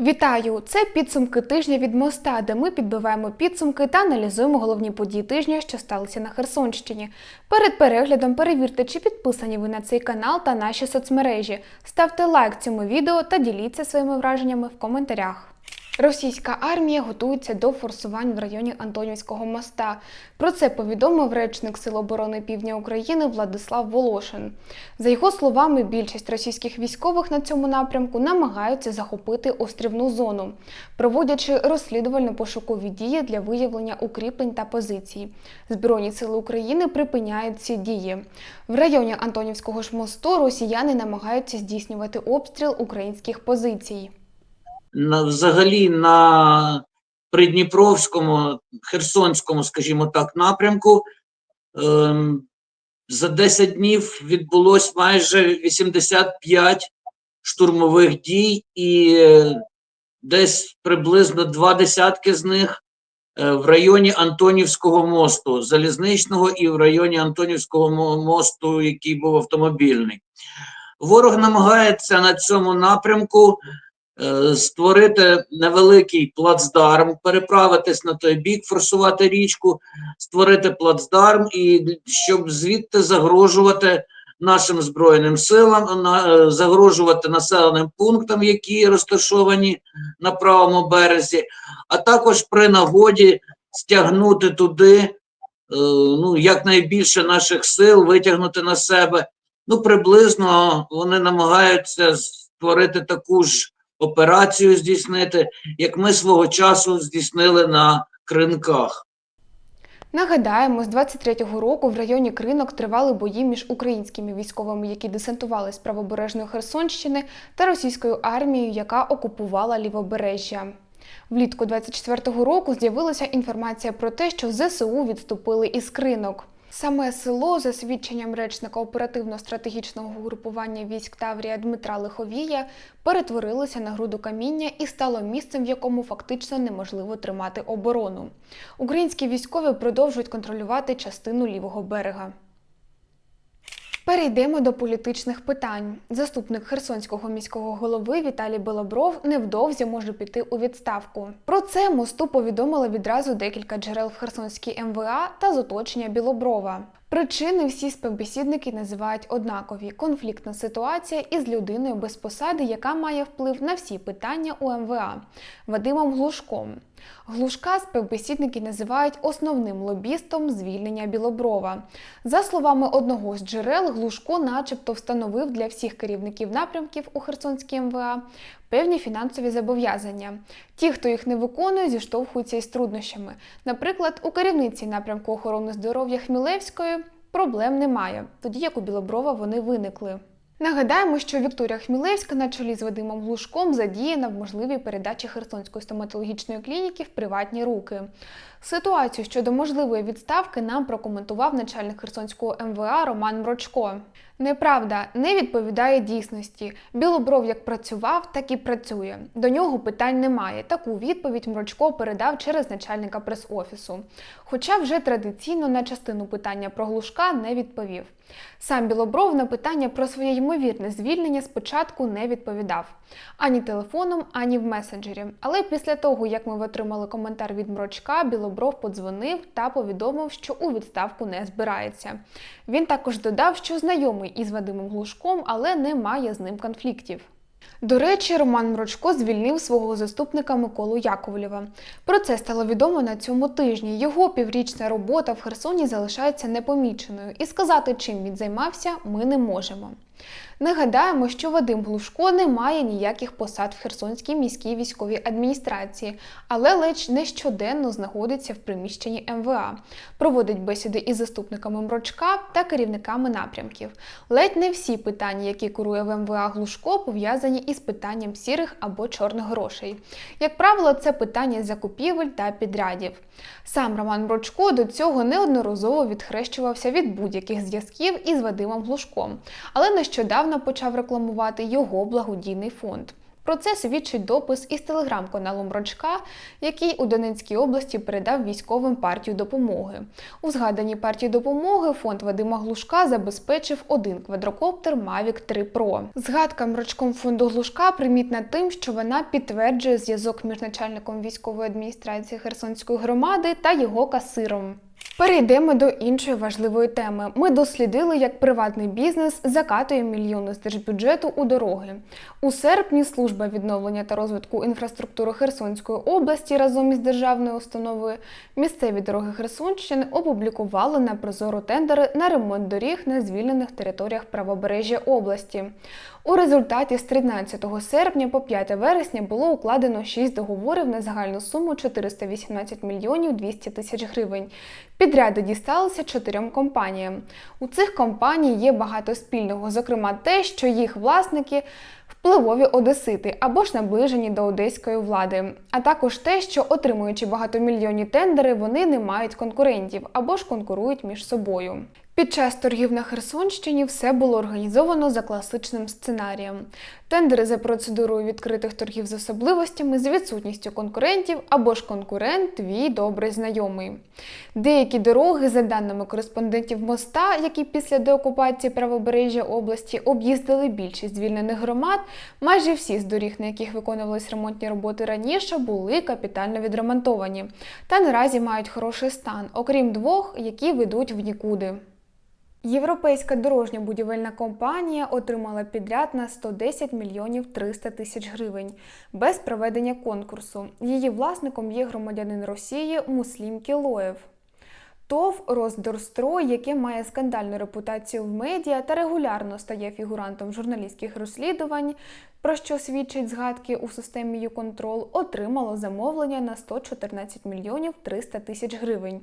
Вітаю! Це підсумки тижня від моста, де ми підбиваємо підсумки та аналізуємо головні події тижня, що сталися на Херсонщині. Перед переглядом перевірте, чи підписані ви на цей канал та наші соцмережі. Ставте лайк цьому відео та діліться своїми враженнями в коментарях. Російська армія готується до форсувань в районі Антонівського моста. Про це повідомив речник Сил оборони Півдня України Владислав Волошин. За його словами, більшість російських військових на цьому напрямку намагаються захопити острівну зону, проводячи розслідувально-пошукові дії для виявлення укріплень та позицій. Збройні сили України припиняють ці дії. В районі Антонівського ж мосту росіяни намагаються здійснювати обстріл українських позицій. На, взагалі на Придніпровському, Херсонському, скажімо так, напрямку ем, за 10 днів відбулось майже 85 штурмових дій, і е, десь приблизно два десятки з них е, в районі Антонівського мосту, залізничного і в районі Антонівського мосту, який був автомобільний. Ворог намагається на цьому напрямку е, створити невеликий плацдарм, переправитись на той бік, форсувати річку, створити плацдарм, і щоб звідти загрожувати нашим збройним силам, е, загрожувати населеним пунктам, які розташовані на правому березі, а також при нагоді стягнути туди е, ну, якнайбільше наших сил, витягнути на себе. Ну, приблизно вони намагаються створити таку ж операцію здійснити, як ми свого часу здійснили на кринках. Нагадаємо, з 23-го року в районі Кринок тривали бої між українськими військовими, які десантували з правобережної Херсонщини, та російською армією, яка окупувала лівобережжя. Влітку 24-го року з'явилася інформація про те, що ЗСУ відступили із Кринок. Саме село, за свідченням речника оперативно-стратегічного групування військ Таврія Дмитра Лиховія, перетворилося на груду каміння і стало місцем, в якому фактично неможливо тримати оборону. Українські військові продовжують контролювати частину лівого берега. Перейдемо до політичних питань. Заступник Херсонського міського голови Віталій Белобров невдовзі може піти у відставку. Про це мосту повідомили відразу декілька джерел в Херсонській МВА та з оточення Білоброва. Причини всі співбесідники називають однакові: конфліктна ситуація із людиною без посади, яка має вплив на всі питання у МВА Вадимом Глушком. Глушка співбесідники називають основним лобістом звільнення Білоброва. За словами одного з джерел, Глушко, начебто, встановив для всіх керівників напрямків у Херсонській МВА певні фінансові зобов'язання. Ті, хто їх не виконує, зіштовхуються із труднощами. Наприклад, у керівниці напрямку охорони здоров'я Хмілевської проблем немає, тоді як у Білоброва вони виникли. Нагадаємо, що Вікторія Хмілевська на чолі з Вадимом Глушком задіяна в можливій передачі Херсонської стоматологічної клініки в приватні руки. Ситуацію щодо можливої відставки нам прокоментував начальник Херсонського МВА Роман Мрочко. Неправда, не відповідає дійсності. Білобров як працював, так і працює. До нього питань немає. Таку відповідь Мрочко передав через начальника прес-офісу. Хоча вже традиційно на частину питання про глушка не відповів. Сам Білобров на питання про своє ймовірне звільнення спочатку не відповідав ані телефоном, ані в месенджері. Але після того, як ми отримали коментар від Мрочка, Білобров подзвонив та повідомив, що у відставку не збирається. Він також додав, що знайомий із Вадимом Глушком, але не має з ним конфліктів. До речі, Роман Мрочко звільнив свого заступника Миколу Яковлєва. Про це стало відомо на цьому тижні. Його піврічна робота в Херсоні залишається непоміченою, і сказати, чим він займався, ми не можемо. Нагадаємо, що Вадим Глушко не має ніяких посад в Херсонській міській військовій адміністрації, але ледь не щоденно знаходиться в приміщенні МВА, проводить бесіди із заступниками Мрочка та керівниками напрямків. Ледь не всі питання, які курує в МВА Глушко, пов'язані із питанням сірих або чорних грошей. Як правило, це питання закупівель та підрядів. Сам Роман Брочко до цього неодноразово відхрещувався від будь-яких зв'язків із Вадимом Глушком, але нещодавно почав рекламувати його благодійний фонд. Про це свідчить допис із телеграм-каналу Мрочка, який у Донецькій області передав військовим партію допомоги. У згаданій партії допомоги фонд Вадима Глушка забезпечив один квадрокоптер Mavic 3 Pro. Згадка Мрочком фонду Глушка примітна тим, що вона підтверджує зв'язок між начальником військової адміністрації Херсонської громади та його касиром. Перейдемо до іншої важливої теми. Ми дослідили, як приватний бізнес закатує мільйони з держбюджету у дороги. У серпні служба відновлення та розвитку інфраструктури Херсонської області разом із державною установою місцеві дороги Херсонщини опублікували на прозоро тендери на ремонт доріг на звільнених територіях правобережжя області. У результаті з 13 серпня по 5 вересня було укладено 6 договорів на загальну суму 418 мільйонів 200 тисяч гривень. Підряди дісталися чотирьом компаніям. У цих компаній є багато спільного, зокрема те, що їх власники впливові одесити або ж наближені до одеської влади, а також те, що отримуючи багатомільйонні тендери, вони не мають конкурентів або ж конкурують між собою. Під час торгів на Херсонщині все було організовано за класичним сценарієм. Тендери за процедурою відкритих торгів з особливостями з відсутністю конкурентів або ж конкурент твій добрий знайомий. Деякі дороги, за даними кореспондентів моста, які після деокупації правобережжя області об'їздили більшість звільнених громад, майже всі з доріг, на яких виконувались ремонтні роботи раніше, були капітально відремонтовані та наразі мають хороший стан, окрім двох, які ведуть в нікуди. Європейська дорожня будівельна компанія отримала підряд на 110 мільйонів 300 тисяч гривень без проведення конкурсу. Її власником є громадянин Росії Муслім Кілоєв. ТОВ «Роздорстрой», яке має скандальну репутацію в медіа та регулярно стає фігурантом журналістських розслідувань, про що свідчить згадки у системі «Юконтрол», отримало замовлення на 114 мільйонів 300 тисяч гривень.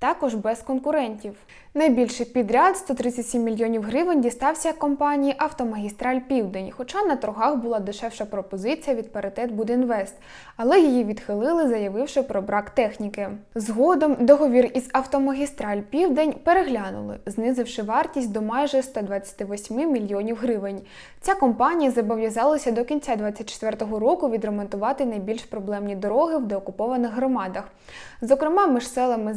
Також без конкурентів. Найбільший підряд 137 мільйонів гривень дістався компанії Автомагістраль Південь, хоча на торгах була дешевша пропозиція від паритет Будінвест, але її відхилили, заявивши про брак техніки. Згодом договір із Автомагістраль Південь переглянули, знизивши вартість до майже 128 мільйонів гривень. Ця компанія зобов'язалася до кінця 2024 року відремонтувати найбільш проблемні дороги в деокупованих громадах, зокрема між селами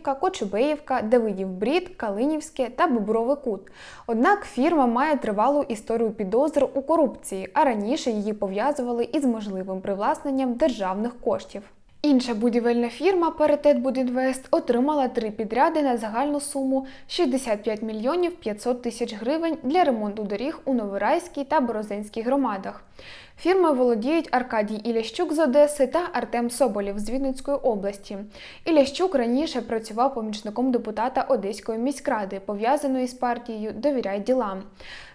Загрідівка, Кочубеївка, Давидів Брід, Калинівське та Бобровий Кут. Однак фірма має тривалу історію підозр у корупції, а раніше її пов'язували із можливим привласненням державних коштів. Інша будівельна фірма Паритет Будінвест отримала три підряди на загальну суму 65 мільйонів 500 тисяч гривень для ремонту доріг у Новорайській та Борозенській громадах. Фірми володіють Аркадій Ілящук з Одеси та Артем Соболєв з Вінницької області. Ілящук раніше працював помічником депутата Одеської міськради, пов'язаної з партією Довіряй ділам.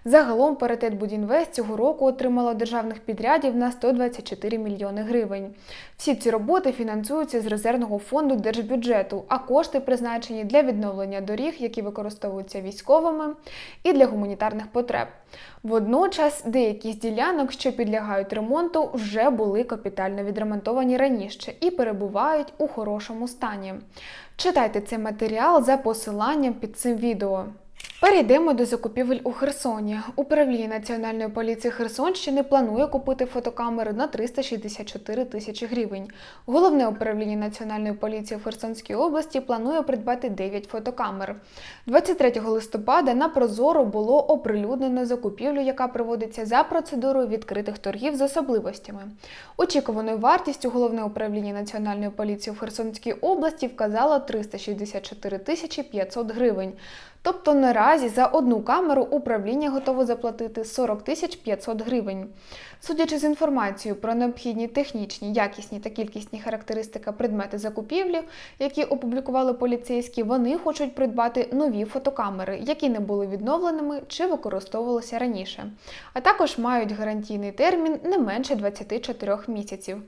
Загалом паритет Будінвест цього року отримало державних підрядів на 124 мільйони гривень. Всі ці роботи фінансуються з резервного фонду держбюджету, а кошти призначені для відновлення доріг, які використовуються військовими, і для гуманітарних потреб. Водночас деякі з ділянок, що підлягають ремонту, вже були капітально відремонтовані раніше і перебувають у хорошому стані. Читайте цей матеріал за посиланням під цим відео. Перейдемо до закупівель у Херсоні. Управління Національної поліції Херсонщини планує купити фотокамери на 364 тисячі гривень. Головне управління Національної поліції в Херсонській області планує придбати 9 фотокамер. 23 листопада на Прозоро було оприлюднено закупівлю, яка проводиться за процедурою відкритих торгів з особливостями. Очікуваною вартістю головне управління Національної поліції в Херсонській області вказало 364 тисячі 500 гривень. Тобто наразі за одну камеру управління готово заплатити 40 тисяч 500 гривень. Судячи з інформацією про необхідні технічні, якісні та кількісні характеристики предмети закупівлі, які опублікували поліцейські, вони хочуть придбати нові фотокамери, які не були відновленими чи використовувалися раніше, а також мають гарантійний термін не менше 24 місяців.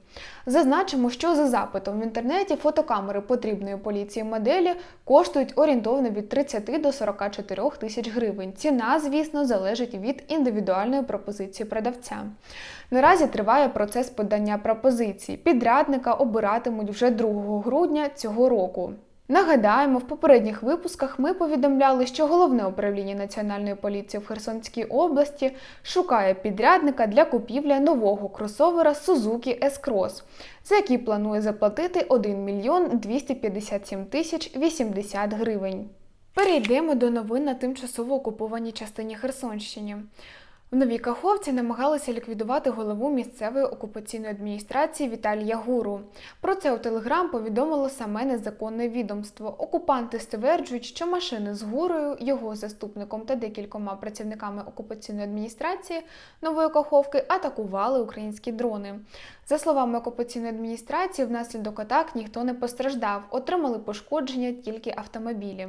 Зазначимо, що за запитом в інтернеті фотокамери потрібної поліції моделі коштують орієнтовно від 30 до 44 тисяч гривень. Ціна, звісно, залежить від індивідуальної пропозиції продавця. Наразі триває процес подання пропозицій. Підрядника обиратимуть вже 2 грудня цього року. Нагадаємо, в попередніх випусках ми повідомляли, що головне управління Національної поліції в Херсонській області шукає підрядника для купівлі нового кросовера Suzuki S-Cross, за який планує заплатити 1 мільйон 257 тисяч 80 гривень. Перейдемо до новин на тимчасово окупованій частині Херсонщини. В Новій Каховці намагалися ліквідувати голову місцевої окупаційної адміністрації Віталія Гуру. Про це у Телеграм повідомило саме незаконне відомство. Окупанти стверджують, що машини з гурою, його заступником та декількома працівниками окупаційної адміністрації Нової Каховки атакували українські дрони. За словами окупаційної адміністрації, внаслідок атак ніхто не постраждав, отримали пошкодження тільки автомобілі.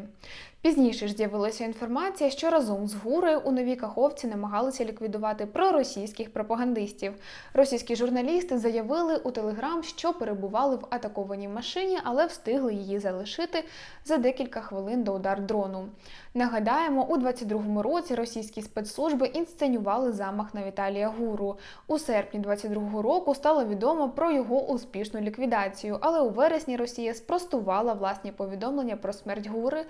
Пізніше ж з'явилася інформація, що разом з гурою у Новій Каховці намагалися ліквідувати проросійських пропагандистів. Російські журналісти заявили у Телеграм, що перебували в атакованій машині, але встигли її залишити за декілька хвилин до удар дрону. Нагадаємо, у 22-му році російські спецслужби інсценювали замах на Віталія Гуру. У серпні 22-го року стало відомо про його успішну ліквідацію, але у вересні Росія спростувала власні повідомлення про смерть Гури,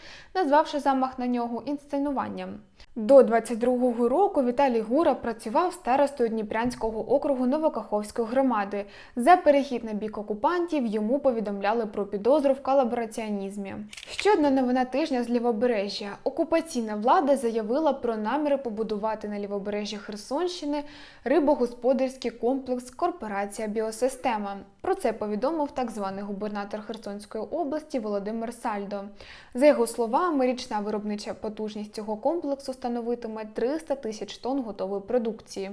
назвавши замах на нього інсценуванням. До 22-го року Віталій Гура працював старостою Дніпрянського округу Новокаховської громади. За перехід на бік окупантів йому повідомляли про підозру в колабораціонізмі. Ще одна новина тижня з лівобережжя. Окупаційна влада заявила про наміри побудувати на лівобережжі Херсонщини рибогосподарський комплекс Корпорація Біосистема. Про це повідомив так званий губернатор Херсонської області Володимир Сальдо. За його словами, річна виробнича потужність цього комплексу становитиме 300 тисяч тонн готової продукції.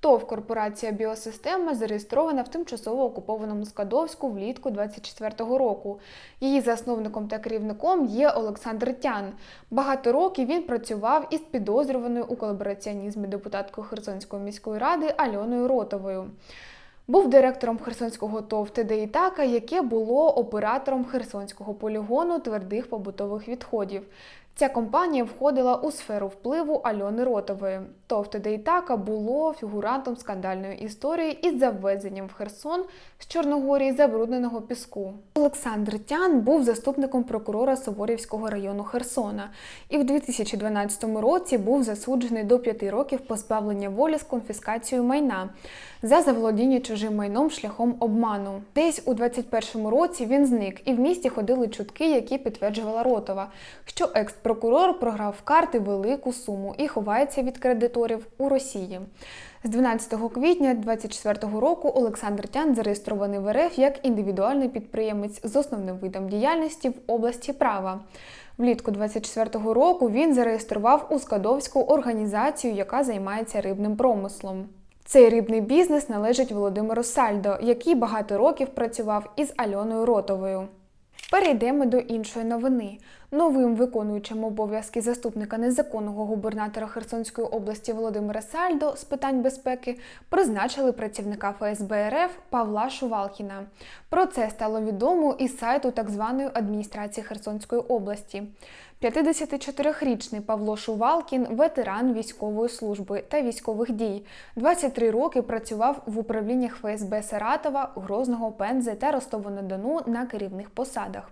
ТОВ корпорація Біосистема зареєстрована в тимчасово окупованому Скадовську влітку 24-го року. Її засновником та керівником є Олександр Тян. Багато років він працював із підозрюваною у колабораціонізмі депутаткою Херсонської міської ради Альоною Ротовою. Був директором Херсонського ТОВ ТД «Ітака», яке було оператором Херсонського полігону твердих побутових відходів. Ця компанія входила у сферу впливу Альони Ротової. ТОВ ТД «Ітака» було фігурантом скандальної історії із завезенням в Херсон з Чорногорії забрудненого піску. Олександр Тян був заступником прокурора Суворівського району Херсона і в 2012 році був засуджений до 5 років позбавлення волі з конфіскацією майна за заволодіння чужим майном шляхом обману. Десь у 21-му році він зник, і в місті ходили чутки, які підтверджувала Ротова, що екс-прокурор програв в карти велику суму і ховається від кредиторів у Росії. З 12 квітня 2024 року Олександр Тян зареєстрований в РФ як індивідуальний підприємець з основним видом діяльності в області права. Влітку 24-го року він зареєстрував у Скадовську організацію, яка займається рибним промислом. Цей рибний бізнес належить Володимиру Сальдо, який багато років працював із Альоною Ротовою. Перейдемо до іншої новини. Новим виконуючим обов'язки заступника незаконного губернатора Херсонської області Володимира Сальдо з питань безпеки призначили працівника ФСБ РФ Павла Шувалкіна. Про це стало відомо із сайту так званої адміністрації Херсонської області. 54-річний Павло Шувалкін ветеран військової служби та військових дій. 23 роки працював в управліннях ФСБ Саратова, Грозного Пензи та Ростова-на-Дону на керівних посадах.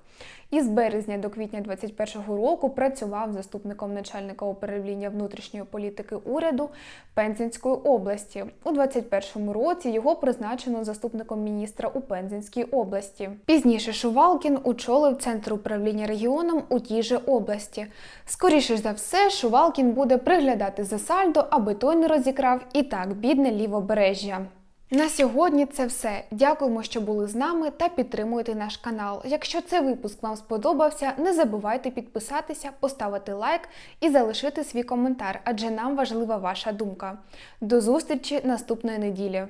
Із березня до квітня 2021 року працював заступником начальника управління внутрішньої політики уряду Пензенської області. У 2021 році його призначено заступником міністра у Пензенській області. Пізніше Шувалкін очолив центр управління регіоном у тій же області. Скоріше за все, Шувалкін буде приглядати за сальдо, аби той не розікрав і так бідне лівобережжя. На сьогодні це все. Дякуємо, що були з нами та підтримуєте наш канал. Якщо цей випуск вам сподобався, не забувайте підписатися, поставити лайк і залишити свій коментар, адже нам важлива ваша думка. До зустрічі наступної неділі.